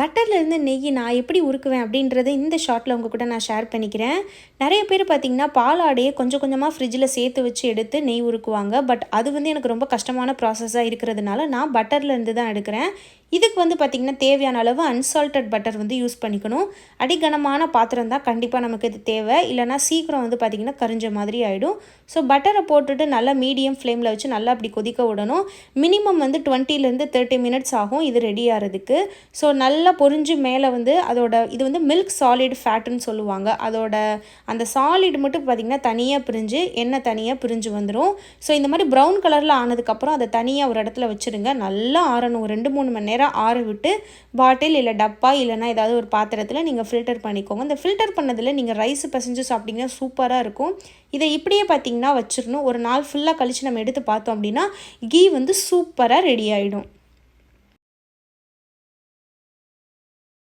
பட்டர்லேருந்து நெய் நான் எப்படி உருக்குவேன் அப்படின்றத இந்த ஷார்ட்டில் உங்கள் கூட நான் ஷேர் பண்ணிக்கிறேன். நிறைய பேர் பார்த்திங்கன்னா பாலாடையை கொஞ்சம் கொஞ்சமாக ஃப்ரிட்ஜில் சேர்த்து வச்சு எடுத்து நெய் உருக்குவாங்க. பட் அது வந்து எனக்கு ரொம்ப கஷ்டமான ப்ராசஸாக இருக்கிறதுனால நான் பட்டர்லேருந்து தான் எடுக்கிறேன். இதுக்கு வந்து பார்த்திங்கன்னா தேவையான அளவு அன்சால்டட் பட்டர் வந்து யூஸ் பண்ணிக்கணும். அடிகனமான பாத்திரம் தான் கண்டிப்பாக நமக்கு இது தேவை. இல்லைனா சீக்கிரம் வந்து பார்த்திங்கன்னா கரிஞ்ச மாதிரி ஆகிடும் ஸோ பட்டரை போட்டுட்டு நல்லா மீடியம் ஃப்ளேமில் வச்சு நல்லா அப்படி கொதிக்க விடணும். மினிமம் வந்து டுவெண்ட்டிலேருந்து தேர்ட்டி மினிட்ஸ் ஆகும் இது ரெடி ஆகிறதுக்கு ஸோ நல்லா பொரிஞ்சு மேலே வந்து அதோட இது வந்து மில்க் சாலிட் ஃபேட்டுன்னு சொல்லுவாங்க. அதோட அந்த சாலிட் மட்டும் பார்த்திங்கன்னா தனியாக பிரிஞ்சு எண்ணெய் தனியாக பிரிஞ்சு வந்துடும் ஸோ இந்த மாதிரி ப்ரௌன் கலரில் ஆனதுக்கப்புறம் அதை தனியாக ஒரு இடத்துல வச்சுருங்க. நல்லா ஆறணும். ரெண்டு மூணு மணி நேரம் நேரம் ஆற விட்டு பாட்டில் இல்லை டப்பா இல்லைனா ஏதாவது ஒரு பாத்திரத்தில் நீங்கள் ஃபில்டர் பண்ணிக்கோங்க. இந்த ஃபில்டர் பண்ணதில் நீங்கள் ரைஸ் பிசைஞ்சு சாப்பிட்டிங்கன்னா சூப்பராக இருக்கும். இதை இப்படியே பார்த்தீங்கன்னா வச்சிடணும் ஒரு நாள் ஃபுல்லாக கழித்து நம்ம எடுத்து பார்த்தோம் அப்படின்னா கீ வந்து சூப்பராக ரெடி ஆகிடும்